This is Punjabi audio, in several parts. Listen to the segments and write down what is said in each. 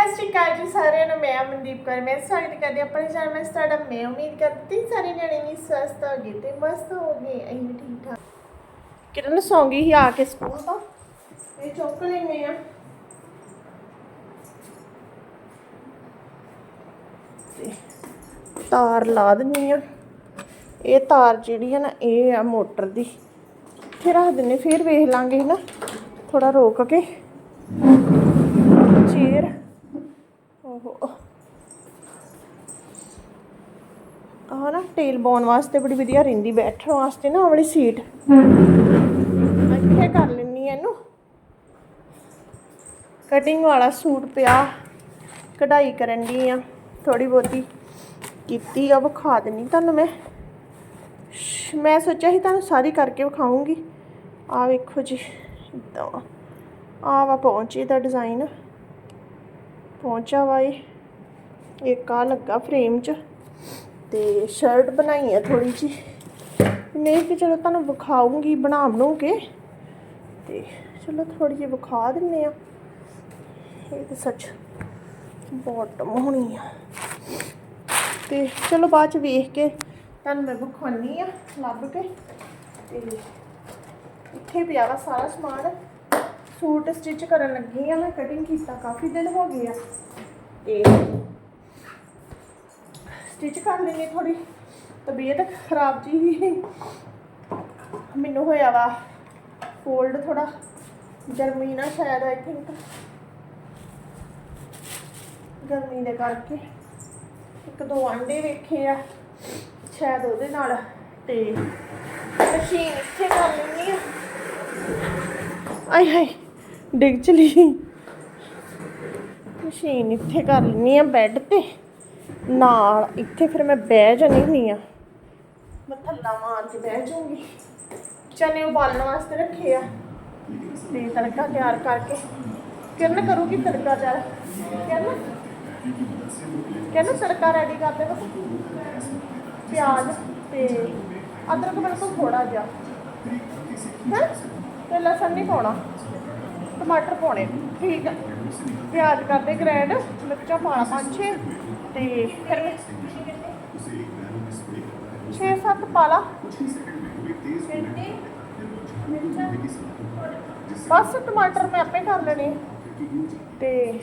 ਸਤਿ ਸ਼੍ਰੀ ਅਕਾਲ ਜੀ ਸਾਰਿਆਂ ਨੂੰ ਮੈਂ ਅਮਨਦੀਪ ਕੌਰ ਮੈਂ ਸਵਾਗਤ ਕਰਦੀ ਹਾਂ ਆਪਣੇ ਚੈਨਲ ਵਿੱਚ। ਤੁਹਾਡਾ ਮੈਂ ਉਮੀਦ ਕਰਦੀ ਸਾਰੇ ਜਣੇ ਵੀ ਸਵਸਥ ਹੋਗੇ ਤੇ ਮਸਤ ਹੋਗੇ ਅਸੀਂ ਵੀ ਠੀਕ ਠਾਕ। ਕਿਰਨ ਸੌਂ ਗਈ ਸੀ ਆ ਕੇ ਸਕੂਲ ਤੋਂ। ਇਹ ਚੁੱਕ ਲੈਨੇ ਆ। ਤਾਰ ਲਾ ਦਿੰਨੀ ਆ। ਇਹ ਤਾਰ ਜਿਹੜੀ ਆ ਨਾ ਇਹ ਆ ਮੋਟਰ ਦੀ। ਫਿਰ ਰੱਖ ਦਿੰਨੇ ਫਿਰ ਵੇਖ ਲਾਂਗੇ ਨਾ ਥੋੜਾ ਰੋਕ ਕੇ। ਤੇਲ ਨਾ ਬੋਨ ਵਾਸਤੇ ਬੜੀ ਵਧੀਆ ਰਹਿੰਦੀ, ਬੈਠਣ ਵਾਸਤੇ ਨਾ ਵਾਲੀ ਸੀਟ। ਇੱਥੇ ਕਰ ਲੈਣੀ ਆ ਇਹਨੂੰ। ਕਟਿੰਗ ਵਾਲਾ ਸੂਟ ਪਿਆ, ਕਢਾਈ ਕਰਨ ਦੀ ਆ ਥੋੜੀ ਬਹੁਤੀ। ਕੀਤੀ ਆ, ਵਿਖਾ ਦਿੰਨੀ ਤੁਹਾਨੂੰ ਮੈਂ। ਮੈਂ ਸੋਚਿਆ ਸੀ ਤੁਹਾਨੂੰ ਸਾਰੀ ਕਰਕੇ ਵਿਖਾਉਂਗੀ ਆ ਵੇਖੋ ਜੀ, ਇਦਾਂ ਆ ਵਾ ਪਹੁੰਚੀ ਦਾ ਡਿਜ਼ਾਈਨ ਪਹੁੰਚਾ ਵਾ ਇਹ। ਇੱਕ ਆ ਲੱਗਾ ਫਰੇਮ 'ਚ। ਤੇ ਸ਼ਰਟ ਬਣਾਈ ਹੈ ਥੋੜੀ ਜੀ ਨਹੀਂ ਕਿ ਚਲੋ ਤੁਹਾਨੂੰ ਵਿਖਾਉਂਗੀ ਬਣਾ ਬਣੂਗੇ। ਤੇ ਚਲੋ ਥੋੜੀ ਜਿਹੀ ਵਿਖਾ ਦਿੰਨੇ ਆ। ਇਹ ਤਾਂ ਸੱਚ ਬਾਟਮ ਹੋਣੀ ਆ। ਤੇ ਚਲੋ ਬਾਅਦ ਚ ਵੇਖ ਕੇ ਤੁਹਾਨੂੰ ਮੈਂ ਵਿਖਾਉਣੀ ਆ ਲੱਭ ਕੇ। ਤੇ ਇੱਥੇ ਪਿਆ ਵਾ ਸਾਰਾ ਸਮਾਨ। ਸੂਟ ਸਟਿਚ ਕਰਨ ਲੱਗੀ ਆ, ਮੈਂ ਕਟਿੰਗ ਕੀਤਾ, ਕਾਫੀ ਦਿਨ ਹੋ ਗਏ ਆ। ਤੇ ਸਟਿਚ ਕਰ ਲੈਣੀ ਥੋੜੀ ਤਬੀਅਤ ਖਰਾਬ ਜੀ ਮੈਨੂੰ ਹੋਇਆ ਵਾ ਕੋਲਡ ਥੋੜਾ ਗਰਮੀ ਨਾ ਸ਼ਾਇਦ ਆਈ ਥਿੰਕ ਗਰਮੀ ਦੇ ਕਰਕੇ। ਇੱਕ ਦੋ ਆਂਡੇ ਵੇਖੇ ਆ, ਸ਼ਾਇਦ ਉਹਦੇ ਨਾਲ। ਤੇ ਮਸ਼ੀਨ ਇੱਥੇ ਕਰ ਲੈਣੀ ਆ। ਆਏ ਹਾਏ, ਡਿੱਗ ਚਲੀ। ਮਸ਼ੀਨ ਇੱਥੇ ਕਰ ਲੈਣੀ ਆ ਬੈੱਡ ਤੇ। ਨਾਲ ਇੱਥੇ ਫਿਰ ਮੈਂ ਬਹਿ ਜਾਣੀ ਹੁੰਦੀ ਆ। ਮੈਂ ਥੱਲਾ ਮਾਰ ਕੇ ਬਹਿ ਜਾਊਂਗੀ। ਚਨੇ ਉਬਾਲਣ ਵਾਸਤੇ ਰੱਖੇ ਆ। ਤੇ ਤੜਕਾ ਤਿਆਰ ਕਰਕੇ। ਕਿਰਨ ਕਰੂਗੀ ਤੜਕਾ ਤਿਆਰ। ਕਿਰਨ? ਕਿਰਨ ਤੜਕਾ ਰੈਡੀ ਕਰ ਦੇ ਬਸ ਪਿਆਜ਼ ਤੇ ਅਦਰਕ ਬਿਲਕੁਲ ਥੋੜਾ ਜਿਹਾ। ਹੈ? ਤੇ ਲਸਣ ਨਹੀਂ ਪਾਉਣਾ। ਟਮਾਟਰ ਪਾਉਣੇ। ਠੀਕ ਆ। ਪਿਆਜ਼ ਕਰਦੇ ਗ੍ਰੈਂਡ। ਮਿਰਚਾਂ ਪਾਣਾ ਪੰਜ ਛੇ। ਤੇ ਫਿਰ ਮੈਂ ਛੇ ਸੱਤ ਪਾ ਲਾ। ਬਸ ਟਮਾਟਰ ਮੈਂ ਆਪੇ ਕਰ ਲੈਣੇ। ਤੇ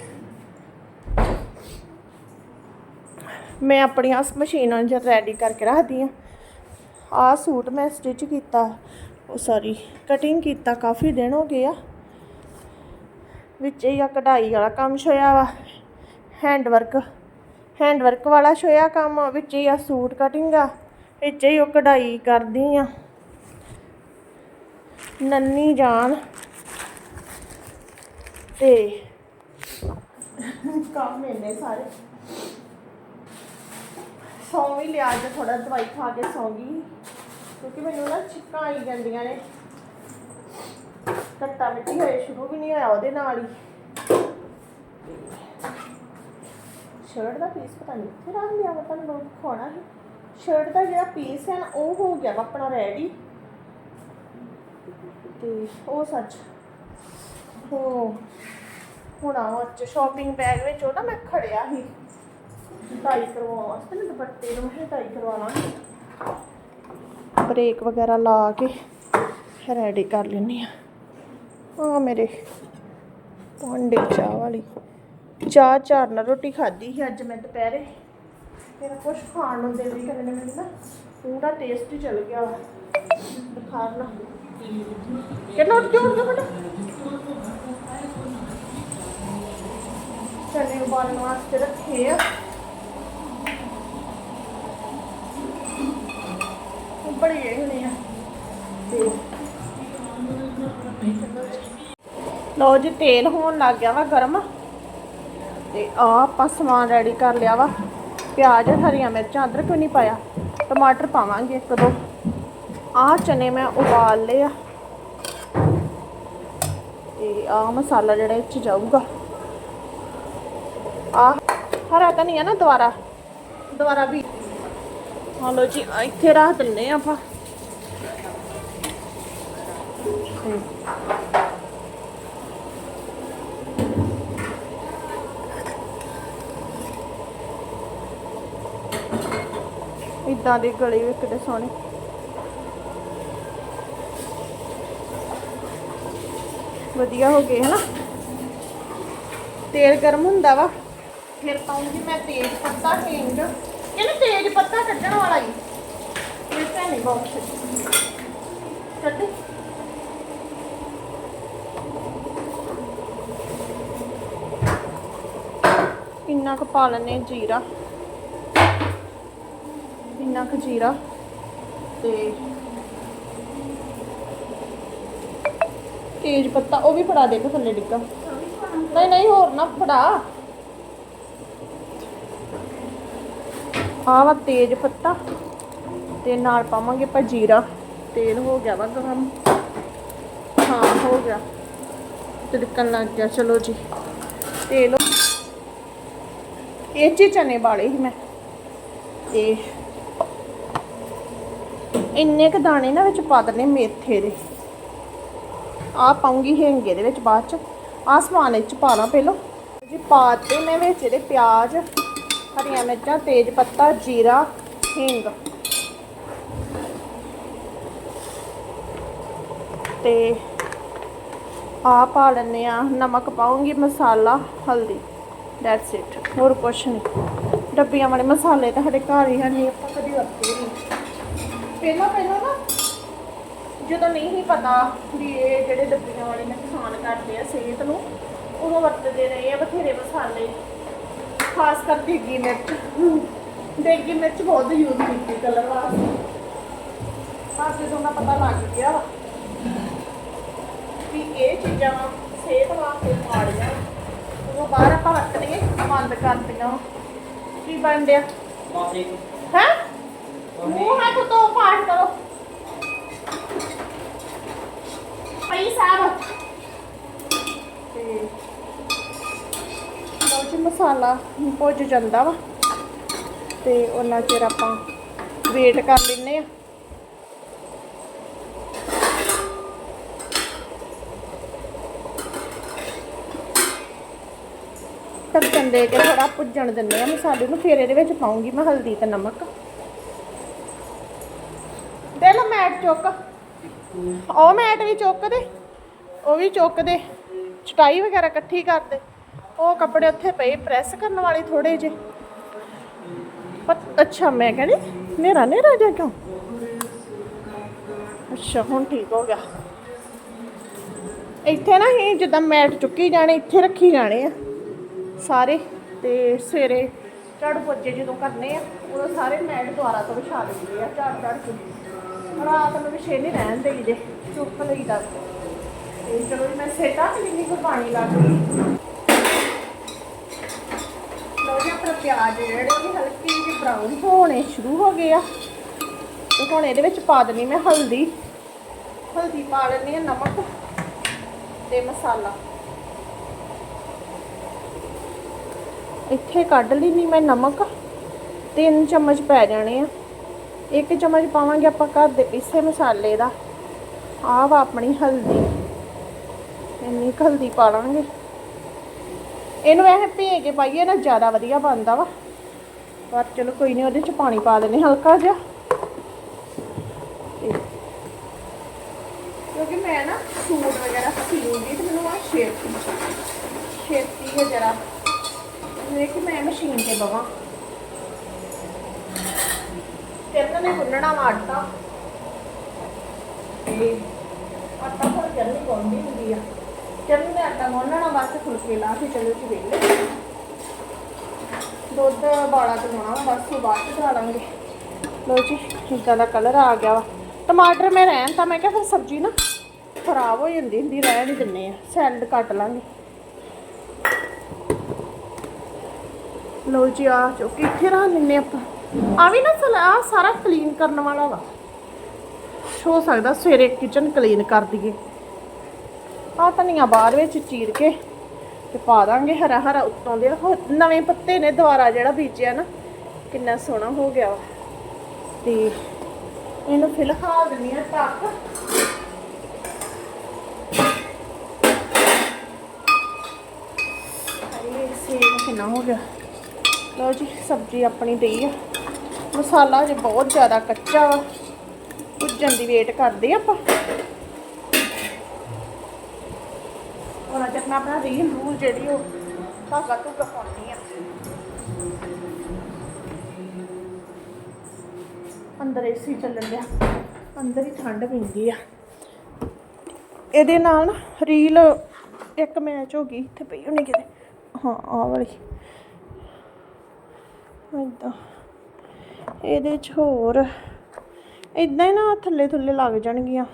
ਮੈਂ ਆਪਣੀਆਂ ਮਸ਼ੀਨਾਂ ਜਰ ਰੈਡੀ ਕਰਕੇ ਰੱਖਦੀ ਆ ਆ ਸੂਟ ਮੈਂ ਸਟਿਚ ਕੀਤਾ ਉਹ ਸੌਰੀ ਕਟਿੰਗ ਕੀਤਾ ਕਾਫੀ ਦਿਨ ਹੋ ਗਏ ਆ। ਵਿੱਚ ਹੀ ਆ ਕਢਾਈ ਵਾਲਾ ਕੰਮ ਛੋਇਆ ਵਾ। ਹੈਂਡ ਵਰਕ ਹੈਂਡ ਵਰਕ ਵਾਲਾ ਛੋਇਆ ਕੰਮ ਵਿੱਚ ਹੀ ਆ, ਸੂਟ ਕਟਿੰਗ ਆ, ਵਿੱਚ ਹੀ ਉਹ ਕਢਾਈ ਕਰਦੀ ਆ। ਨੰਨੀ ਜਾਨ। ਤੇ ਕੰਮ ਇੰਨੇ ਸਾਰੇ। ਸੌਂ ਵੀ ਲਿਆ ਅੱਜ ਥੋੜਾ ਦਵਾਈ ਖਾ ਕੇ ਸੌਂ ਗਈ। ਕਿਉਂਕਿ ਮੈਨੂੰ ਨਾ ਛਿੱਕਾਂ ਆਈ ਜਾਂਦੀਆਂ ਨੇ। ਕੱਟਾ ਮਿੱਟੀ ਹੋਏ ਸ਼ੁਰੂ ਵੀ ਨਹੀਂ ਹੋਇਆ ਉਹਦੇ ਨਾਲ ਹੀ। ਸ਼ਰਟ ਦਾ ਪੀਸ ਪਤਾ ਨਹੀਂ ਕਿੱਥੇ ਰੱਖ ਲਿਆ ਵਾ, ਤੁਹਾਨੂੰ ਦਿਖਾਉਣਾ ਹੈ। ਸ਼ਰਟ ਦਾ ਜਿਹੜਾ ਪੀਸ ਹੈ ਨਾ, ਉਹ ਹੋ ਗਿਆ ਵਾ ਆਪਣਾ ਰੈਡੀ ਤੇ ਉਹ ਸੱਚ ਹੋ ਹੁਣ ਆਵਾਂ ਚ ਸ਼ਾਪਿੰਗ ਬੈਗ ਵਿੱਚ, ਉਹ ਨਾ ਮੈਂ ਖੜਿਆ ਸੀ ਟਾਈ ਕਰਵਾਉਣ ਵਾਸਤੇ ਨਾ ਦੁਪੱਟੇ ਨੂੰ ਮੈਂ ਟਾਈ ਕਰਵਾ ਬ੍ਰੇਕ ਵਗੈਰਾ ਲਾ ਕੇ ਰੈਡੀ ਕਰ ਲੈਣੀ ਆ ਆ ਮੇਰੇ ਭਾਂਡੇ ਚਾਹ ਵਾਲੀ। ਚਾਹ ਚਾਰ ਨਾਲ ਰੋਟੀ ਖਾਧੀ ਸੀ ਅੱਜ ਮੈਂ ਦੁਪਹਿਰੇ। ਮੇਰਾ ਕੁਛ ਖਾਣ ਨੂੰ ਦਿਲ ਨਹੀਂ ਕਰਨੇ ਮੈਨੂੰ ਨਾ ਪੂਰਾ ਟੇਸਟ ਹੀ ਚਲ ਗਿਆ ਬੁਖਾਰ ਨਾ ਕਿੰਨਾ ਉੱਠ ਜਾ ਉੱਠ ਜਾ ਬੇਟਾ ਚਨੇ ਉਬਾਲਣ ਵਾਸਤੇ ਰੱਖੇ ਆ। ਬੜੀ ਇਹ ਹੋਣੀ ਆ। ਤੇ ਲਓ ਜੀ, ਤੇਲ ਹੋਣ ਲੱਗ ਗਿਆ ਵਾ ਗਰਮ। ਤੇ ਆ ਆਪਾਂ ਸਮਾਨ ਰੈਡੀ ਕਰ ਲਿਆ ਵਾ। ਪਿਆਜ਼, ਹਰੀਆਂ ਮਿਰਚਾਂ, ਅਦਰਕ ਵੀ ਨਹੀਂ ਪਾਇਆ। ਟਮਾਟਰ ਪਾਵਾਂਗੇ ਇੱਕ ਦੋ। ਆ ਚਨੇ ਮੈਂ ਉਬਾਲ ਲਏ ਆ। ਤੇ ਆ ਮਸਾਲਾ ਜਿਹੜਾ ਇਹ ਚ ਜਾਊਗਾ। ਆ ਹਰਾ ਤਾਂ ਨਹੀਂ ਆ ਨਾ ਦੁਬਾਰਾ। ਦੁਬਾਰਾ ਵੀ। ਹਾਂ ਲੋ ਜੀ ਇੱਥੇ ਰੱਖ ਦਿੰਨੇ ਆ ਆਪਾਂ। ਇਦਾਂ ਦੇ ਗਲੇ ਵੀ ਕਿੱਡੇ ਸੋਹਣੇ। ਵਧੀਆ ਹੋ ਗਏ ਹਨਾ? ਤੇਲ ਗਰਮ ਹੁੰਦਾ ਵਾ। ਫਿਰ ਪਾਉਂਗੀ ਮੈਂ ਤੇਜ਼ ਪੱਤਾ ਹਿੰਗ। ਇਹਨੇ ਤੇਜ਼ ਪੱਤਾ ਕੱਢਣ ਵਾਲਾ ਹੀ ਇਹ ਤਾਂ ਨਹੀਂ ਬਾਕਸ ਕੱਢ। ਇੰਨਾ ਕੁ ਪਾ ਲੈਣੇ ਜੀਰਾ। ਇੰਨਾ ਕੁ ਜੀਰਾ ਤੇ ਤੇਜ਼ ਪੱਤਾ, ਉਹ ਵੀ ਫੜਾ ਦੇ ਕੇ ਥੱਲੇ ਡਿੱਗਾ। ਨਹੀਂ ਨਹੀਂ, ਹੋਰ ਨਾ ਫੜਾ। ਆਹ ਵਾ ਤੇਜ਼ ਪੱਤਾ, ਤੇ ਨਾਲ ਪਾਵਾਂਗੇ ਆਪਾਂ ਜੀਰਾ। ਤੇਲ ਹੋ ਗਿਆ ਵਾ ਗਰਮ। ਹਾਂ, ਹੋ ਗਿਆ। ਤਿੜਕਣ ਲੱਗ ਗਿਆ, ਚਲੋ ਜੀ। ਤੇਲ। ਇਹ 'ਚ ਚਨੇ ਵਾਲੇ ਸੀ ਮੈਂ। ਤੇ ਇੰਨੇ ਕ ਦਾਣੇ ਨਾ ਵਿੱਚ ਪਾ ਦਨੇ ਮੇਥੇ ਦੇ। ਆ ਪਾਉਂਗੀ ਹਿੰਗੇ ਦੇ ਵਿੱਚ ਬਾਅਦ ਚ। ਆ ਸਮਾਨ ਇਹ ਚ ਪਾਣਾ ਪਹਿਲਾਂ। ਜੀ ਪਾ ਮੈਂ ਵਿੱਚ ਇਹਦੇ ਪਿਆਜ਼, ਹਰੀਆਂ ਮਿਰਚਾਂ, ਤੇਜ ਪੱਤਾ, ਜੀਰਾ, ਹਿੰਗ। ਤੇ ਆ ਪਾ ਲੈਂਦੇ ਆ ਨਮਕ ਪਾਉਂਗੀ, ਮਸਾਲਾ, ਹਲਦੀ। ਦੈਟਸ ਇਟ ਹੋਰ ਕੁਛ ਨਹੀਂ। ਡੱਬੀਆਂ ਵਾਲੇ ਮਸਾਲੇ ਤਾਂ ਸਾਡੇ ਘਰ ਹੀ ਹਨ ਆਪਾਂ ਕਦੀ ਵਰਤੇ ਨਹੀਂ ਪਹਿਲਾਂ ਪਹਿਲਾਂ ਨਾ? ਜਦੋਂ ਨਹੀਂ ਪਤਾ ਵੀ ਇਹ ਜਿਹੜੇ ਡੱਬੀਆਂ ਵਾਲੇ ਨੁਕਸਾਨ ਕਰਦੇ ਆ ਸਿਹਤ ਨੂੰ ਉਦੋਂ ਵਰਤਦੇ ਰਹੇ ਆ ਬਥੇਰੇ ਮਸਾਲੇ। ਖਾਸ ਕਰ ਦੇਗੀ ਮਿਰਚ। ਦੇਗੀ ਮਿਰਚ ਬਹੁਤ ਯੂਜ਼ ਕੀਤੀ ਕਲਰ ਵਾਸਤੇ। ਪਰ ਜਦੋਂ ਨਾ ਪਤਾ ਲੱਗ ਗਿਆ ਵਾ ਵੀ ਇਹ ਚੀਜ਼ਾਂ ਸਿਹਤ ਵਾਸਤੇ ਮਾੜੀਆਂ ਉਦੋਂ ਬਾਹਰ ਆਪਾਂ ਵਰਤਣੀਏ ਬੰਦ ਕਰ ਦਿੱਤੀਆਂ ਵਾ। ਕੀ ਬਣ ਡਿਆ ਮਾਸੀ। ਹੈ? ਮੂੰਹ ਹੈ ਤੋਂ ਪਾਠ ਕਰੋ। ਪਈ ਸਾਹਿਬ। ਤੇ ਲਓ ਜੀ ਮਸਾਲਾ ਭੁੱਜ ਜਾਂਦਾ ਵਾ। ਤੇ ਉਹਨਾਂ ਚਿਰ ਆਪਾਂ ਵੇਟ ਕਰ ਲੈਨੇ ਆ। ਢੱਕਣ ਦੇ ਕੇ ਥੋੜਾ ਭੁੱਜਣ ਦਿੰਦੇ ਆ ਮਸਾਲੇ ਨੂੰ। ਫਿਰ ਇਹਦੇ ਵਿੱਚ ਪਾਉਂਗੀ ਮੈਂ ਹਲਦੀ ਤੇ ਨਮਕ। ਮੈਟ ਚੁੱਕ। ਉਹ ਮੈਟ ਵੀ ਚੁੱਕ ਦੇ, ਉਹ ਵੀ ਚੁੱਕ ਦੇ। ਚਟਾਈ ਵਗੈਰਾ ਇਕੱਠੀ ਕਰ ਦੇ। ਉਹ ਕੱਪੜੇ ਉੱਥੇ ਪਏ, ਪ੍ਰੈਸ ਕਰਨ ਵਾਲੇ ਥੋੜੇ ਜਿਹੇ। ਅੱਛਾ, ਮੈਂ ਕਹਿੰਦੀ ਨੇਰਾ ਨੇਰਾ ਜਾ ਕਿਉਂ? ਅੱਛਾ, ਹੁਣ ਠੀਕ ਹੋ ਗਿਆ। ਇੱਥੇ ਨਾ ਹੀ ਜਿੱਦਾਂ ਮੈਟ ਚੁੱਕੀ ਜਾਣੇ, ਇੱਥੇ ਰੱਖੀ ਜਾਣੇ ਆ। ਸਾਰੇ, ਤੇ ਸਵੇਰੇ ਝਾੜੂ ਪੋਚੇ ਜਦੋਂ ਕਰਨੇ ਆ, ਉਦੋਂ ਸਾਰੇ ਮੈਟ ਦੁਆਰਾ ਤੋਂ ਵਿਛਾ ਦਿੰਦੇ ਆ ਝਾੜ ਝਾੜ ਕੇ। ਰਾਤ ਨੂੰ ਵਿਛੇ ਨਹੀਂ ਰਹਿਣ ਦੇਈਦੇ ਚੁੱਕ ਲਈਦਾ ਤੇ ਚਲੋ ਜੀ, ਮੈਂ ਸੇਟਾ ਕਿੰਨੀ ਕੁ ਪਾਣੀ ਲਾ ਦੂੰਗੀ ਲਓ ਜੀ, ਆਪਣਾ ਪਿਆਜ਼ ਜਿਹੜੇ ਉਹ ਵੀ ਹਲਕੇ ਬਰਾਊਨ ਹੋਣੇ ਸ਼ੁਰੂ ਹੋ ਗਏ ਆ। ਤੇ ਹੁਣ ਇਹਦੇ ਵਿੱਚ ਪਾ ਦੇਣੀ ਮੈਂ ਹਲਦੀ। ਹਲਦੀ ਪਾ ਲੈਣੀ ਆ ਨਮਕ ਤੇ ਮਸਾਲਾ। ਇੱਥੇ ਕੱਢ ਲਈ ਨਹੀਂ ਮੈਂ ਨਮਕ। ਤਿੰਨ ਚਮਚ ਪੈ ਜਾਣੇ ਆ। ਇੱਕ ਚਮਚ ਪਾਵਾਂਗੇ ਆਪਾਂ ਘਰ ਦੇ ਪੀਸੇ ਮਸਾਲੇ ਦਾ। ਆਹ ਵਾ ਆਪਣੀ ਹਲਦੀ। ਇੰਨੀ ਹਲਦੀ ਪਾ ਲਾਂਗੇ। ਇਹਨੂੰ ਇਹ ਭੇ ਕੇ ਪਾਈਏ ਨਾ, ਜ਼ਿਆਦਾ ਵਧੀਆ ਬਣਦਾ ਵਾ। ਪਰ ਚਲੋ ਕੋਈ ਨਹੀਂ, ਉਹਦੇ ਚ ਪਾਣੀ ਪਾ ਲੈਣੇ ਹਲਕਾ ਜਿਹਾ। ਕਿਉਂਕਿ ਮੈਂ ਨਾ ਸੂਟ ਵਗੈਰਾ ਸੀਉਂਗੀ ਤੇ ਮੈਨੂੰ ਆ ਛੇਤੀ ਛੇਤੀ ਹੈ ਜਰਾ। ਵੇਖ ਮੈਂ ਮਸ਼ੀਨ ਤੇ ਬਵਾਂ। ਕਿਰਨ ਨੇ ਗੁੰਨਣਾ ਵਾ ਆਟਾ। ਤੇ ਆਟਾ ਪਰ ਕਿਰਨ ਗੁੰਨਦੀ ਹੁੰਦੀ ਆ। ਕਿਰਨ ਨੇ ਆਟਾ ਗੁੰਨਣਾ ਬਸ ਫੁਲਕੇ ਲਾ ਕੇ ਚਲੋ ਜੀ ਵੇਲੇ ਦੁੱਧ ਬਾਲਾ ਚਲਾਉਣਾ ਬਸ ਉਹ ਬਾਅਦ ਚ ਚਲਾ ਲਾਂਗੇ। ਲੋ ਜੀ ਇਦਾਂ ਦਾ ਕਲਰ ਆ ਗਿਆ ਵਾ। ਟਮਾਟਰ ਮੈਂ ਰਹਿਣ ਤਾਂ ਮੈਂ ਕਿਹਾ ਫਿਰ ਸਬਜ਼ੀ ਨਾ ਖਰਾਬ ਹੋ ਜਾਂਦੀ ਹੁੰਦੀ ਰਹਿਣ ਹੀ ਦਿੰਨੇ ਆ। ਸੈਲਡ ਕੱਟ ਲਾਂਗੇ। ਲੋ ਜੀ, ਆ ਜੋ ਕਿ ਇੱਥੇ ਰੱਖ ਲੈਨੇ ਆਪਾਂ। ਆ ਵੀ ਨਾ ਸਲਾ ਆਹ ਸਾਰਾ ਕਲੀਨ ਕਰਨ ਵਾਲਾ ਵਾ। ਹੋ ਸਕਦਾ ਸਵੇਰੇ ਕਿਚਨ ਕਲੀਨ ਕਰ ਦਈਏ। ਆ ਧਨੀਆ ਬਾਅਦ ਵਿੱਚ ਚੀਰ ਕੇ ਤੇ ਪਾ ਦਾਂਗੇ ਹਰਾ ਹਰਾ ਉੱਤੋਂ ਦੇ। ਨਵੇਂ ਪੱਤੇ ਨੇ ਦੁਆਰਾ ਜਿਹੜਾ ਬੀਜਿਆ ਨਾ, ਕਿੰਨਾ ਸੋਹਣਾ ਹੋ ਗਿਆ ਵਾ। ਤੇ ਇਹਨੂੰ ਫਿਲਹਾਲ ਦਿੰਨੀ ਆ ਢੱਕ ਇਹ ਸੇਕ ਕਿੰਨਾ ਹੋ ਗਿਆ। ਲਓ ਜੀ, ਸਬਜ਼ੀ ਆਪਣੀ ਦਈ ਆ। ਮਸਾਲਾ ਜੇ ਬਹੁਤ ਜ਼ਿਆਦਾ ਕੱਚਾ ਵਾ। ਭੁੱਜਣ ਦੀ ਵੇਟ ਕਰਦੇ ਆਪਾਂ। ਔਰ ਅੱਜ ਆਪਣਾ ਆਪਣਾ ਰੀਲ ਰੂਲ ਜਿਹੜੀ ਉਹ ਧਾਗਾ ਧੁਗਾ ਪਾਉਣੀ ਆ ਅੰਦਰ ਏਸੀ ਚੱਲਣ ਡਿਆ। ਅੰਦਰ ਹੀ ਠੰਡ ਪੈਂਦੀ ਆ। ਇਹਦੇ ਨਾਲ ਨਾ ਰੀਲ ਇੱਕ ਮੈਚ ਹੋ ਗਈ। ਇੱਥੇ ਪਈ ਹੋਣੀ ਕਿਤੇ। ਹਾਂ, ਆਹ ਵਾਲੀ। ਏਦਾਂ। ਇਹਦੇ ਚ ਹੋਰ। ਇਦਾਂ ਹੀ ਨਾ ਥੱਲੇ ਥੱਲੇ ਲੱਗ ਜਾਣਗੀਆਂ।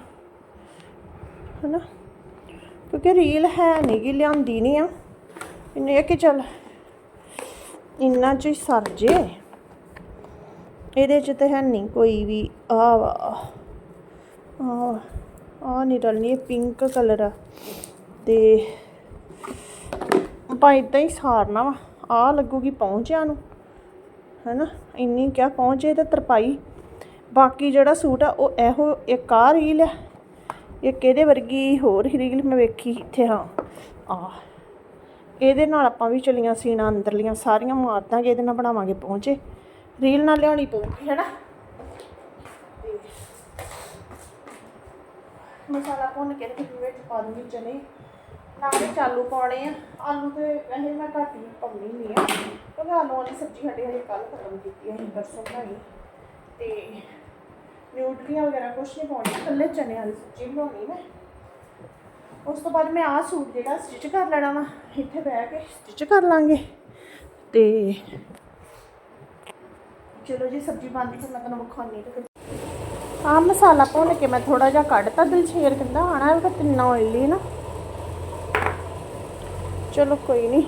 ਹਨਾ? ਕਿਉਂਕਿ ਰੀਲ ਹੈ ਨਹੀਂ ਗੀ, ਲਿਆਂਦੀ ਨਹੀਂ ਆ। ਇਹਨੇ ਕਿ ਚੱਲ ਇੰਨਾ ਚ ਹੀ ਸਰ ਜੇ। ਇਹਦੇ ਚ ਤੇ ਹੈ ਨਹੀਂ ਕੋਈ ਵੀ ਆ ਵਾ ਆ ਆ ਨਹੀਂ ਰਲਣੀ ਪਿੰਕ ਕਲਰ ਆ। ਤੇ ਆਪਾਂ ਇਦਾਂ ਹੀ ਸਾਰਨਾ ਵਾ ਆ ਲੱਗੂਗੀ ਪਹੁੰਚਿਆ ਨੂੰ। ਹੈਨਾ? ਇੰਨੀ ਕਿਆ ਪਹੁੰਚੇ ਤੇ ਤਰਪਾਈ। ਬਾਕੀ ਜਿਹੜਾ ਸੂਟ ਆ, ਉਹ ਇਹੋ ਇੱਕ ਆ ਰੀਲ ਆ। ਇੱਕ ਇਹਦੇ ਵਰਗੀ ਹੋਰ ਹੀ ਰੀਲ ਮੈਂ ਵੇਖੀ ਇੱਥੇ, ਹਾਂ। ਆ ਇਹਦੇ ਨਾਲ ਆਪਾਂ ਵੀ ਚਲੀਆਂ ਸੀਣਾ ਅੰਦਰਲੀਆਂ, ਸਾਰੀਆਂ ਮਾਰ ਦਾਂਗੇ, ਇਹਦੇ ਨਾਲ ਬਣਾਵਾਂਗੇ ਪਹੁੰਚੇ। ਰੀਲ ਨਾਲ ਲਿਆਉਣੀ ਪਊਗੀ, ਹੈਨਾ? ਤੇ ਮਸਾਲਾ ਭੁੰਨ ਕੇ ਤੇ ਵਿੱਚ ਪਾ ਦੂੰਗੀ ਚਨੇ। ਨਾਲੇ ਚਾਲੂ ਪਾਉਣੇ ਆ। ਆਲੂ ਤੇ ਵੈਸੇ ਮੈਂ ਘੱਟ ਹੀ ਪਾਉਣੀ ਨਹੀਂ ਆ। ਕਿਉਂਕਿ ਆਲੂਆਂ ਦੀ ਸਬਜ਼ੀ ਸਾਡੇ ਹਜੇ ਕੱਲ ਖਤਮ ਕੀਤੀ ਅਸੀਂ ਪਰਸੋਂ ਬਣਾਈ। ਤੇ ਨਿਊਟਰੀਆਂ ਵਗੈਰਾ ਕੁਛ ਨਹੀਂ ਪਾਉਣੀ ਇਕੱਲੇ ਚਨਿਆਂ ਦੀ ਸਬਜ਼ੀ ਬਣਾਉਣੀ ਮੈਂ। ਉਸ ਤੋਂ ਬਾਅਦ ਮੈਂ ਆਹ ਸੂਟ ਜਿਹੜਾ ਸਟਿਚ ਕਰ ਲੈਣਾ ਵਾ, ਇੱਥੇ ਬਹਿ ਕੇ ਸਟਿਚ ਕਰ ਲਾਂਗੇ। ਤੇ ਚਲੋ ਜੀ, ਸਬਜ਼ੀ ਬਣਦੀ ਫਿਰ ਮੈਂ ਤੁਹਾਨੂੰ ਵਿਖਾਉਣੀ ਤੇ ਫਿਰ ਮਸਾਲਾ ਭੁੰਨ ਕੇ ਮੈਂ ਥੋੜਾ ਜਿਹਾ ਕੱਢਤਾ ਦਿਲਸ਼ੇਰ ਕਹਿੰਦਾ ਆਣਾ ਹੈ ਤਿੰਨਾ ਆਇਲੀ ਨਾ। ਚਲੋ ਕੋਈ ਨਹੀਂ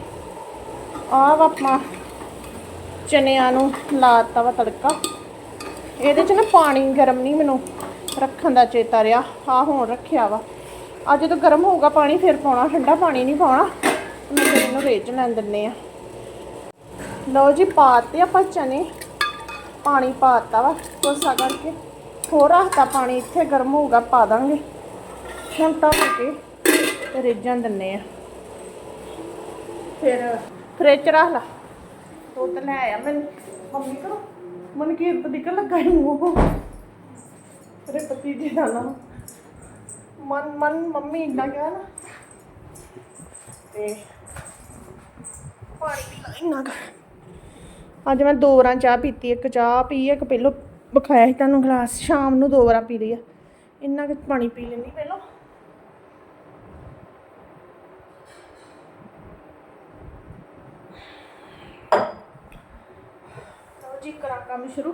ਆਹ ਆਪਾਂ ਚਨਿਆਂ ਨੂੰ ਲਾਤਾ ਵਾ ਤੜਕਾ। ਇਹਦੇ ਚ ਨਾ ਪਾਣੀ ਗਰਮ ਨਹੀਂ ਮੈਨੂੰ ਰੱਖਣ ਦਾ ਚੇਤਾ ਰਿਹਾ। ਆ ਹੁਣ ਰੱਖਿਆ ਵਾ। ਆ ਜਦੋਂ ਗਰਮ ਹੋਊਗਾ ਪਾਣੀ, ਫਿਰ ਪਾਉਣਾ, ਠੰਡਾ ਪਾਣੀ ਨਹੀਂ ਪਾਉਣਾ। ਮੈਂ ਫਿਰ ਇਹਨੂੰ ਰੇਜ ਲੈਣ ਦਿੰਨੇ ਆ। ਲਓ ਜੀ, ਪਾਤੇ ਆਪਾਂ ਚਨੇ। ਪਾਣੀ ਪਾਤਾ ਵਾ ਕੋਸਾ ਕਰਕੇ। ਹੋਰ ਹੱਤਾ ਪਾਣੀ, ਇੱਥੇ ਗਰਮ ਹੋਊਗਾ, ਪਾ ਦਾਂਗੇ। ਹੁਣ ਤਾਂ ਕੇ ਤੇ ਰੇਜਾਂ ਦਿੰਨੇ ਆ। ਫਿਰ ਫ੍ਰਿਜ ਰੱਖ ਲਾ। ਦੁੱਧ ਲੈ ਆਇਆ ਮੈਂ ਮੰਮੀ ਕੋਲ, ਮਨ ਕੀ ਨਿਕਲ ਲੱਗਾ ਹੀ ਮੂੰਹ? ਤੇਰੇ ਪਤੀ ਜੀ ਦਾ ਨਾ ਮਨ ਮਨ, ਮੰਮੀ ਇੰਨਾ ਕਿਹਾ ਨਾ। ਤੇ ਪਾਣੀ ਪੀ ਲਾ ਇੰਨਾ ਕੁ। ਅੱਜ ਮੈਂ ਦੋ ਵਾਰਾਂ ਚਾਹ ਪੀਤੀ, ਇੱਕ ਚਾਹ ਪੀ, ਇੱਕ ਪਹਿਲੋਂ ਬਖਾਇਆ ਸੀ ਤੁਹਾਨੂੰ ਗਲਾਸ, ਸ਼ਾਮ ਨੂੰ ਦੋ ਵਾਰਾਂ ਪੀ ਲਈ ਆ। ਇੰਨਾ ਕੁ ਪਾਣੀ ਪੀ ਲੈਂਦੀ ਪਹਿਲਾਂ ਚਲੋ ਜੀ, ਕਰਾਂ ਕੰਮ ਸ਼ੁਰੂ।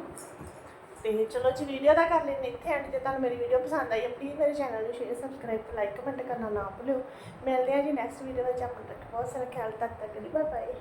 ਤੇ ਚਲੋ ਜੀ ਵੀਡੀਓ ਦਾ ਕਰ ਲੈਂਦੇ ਇੱਥੇ ਐਂਡ ਜੇ ਤੁਹਾਨੂੰ ਮੇਰੀ ਵੀਡੀਓ ਪਸੰਦ ਆਈ ਹੈ ਪਲੀਜ਼ ਮੇਰੇ ਚੈਨਲ ਨੂੰ ਸ਼ੇਅਰ ਸਬਸਕ੍ਰਾਈਬ ਤੇ ਲਾਈਕ ਕਮੈਂਟ ਕਰਨਾ ਨਾ ਭੁੱਲਿਓ। ਮਿਲਦੇ ਹਾਂ ਜੀ ਨੈਕਸਟ ਵੀਡੀਓ ਵਿੱਚ। ਆਪਾਂ ਤੱਕ ਬਹੁਤ ਸਾਰਾ ਖਿਆਲ ਤੱਕ ਤੱਕ ਲਈ ਬਾਏ ਬਾਏ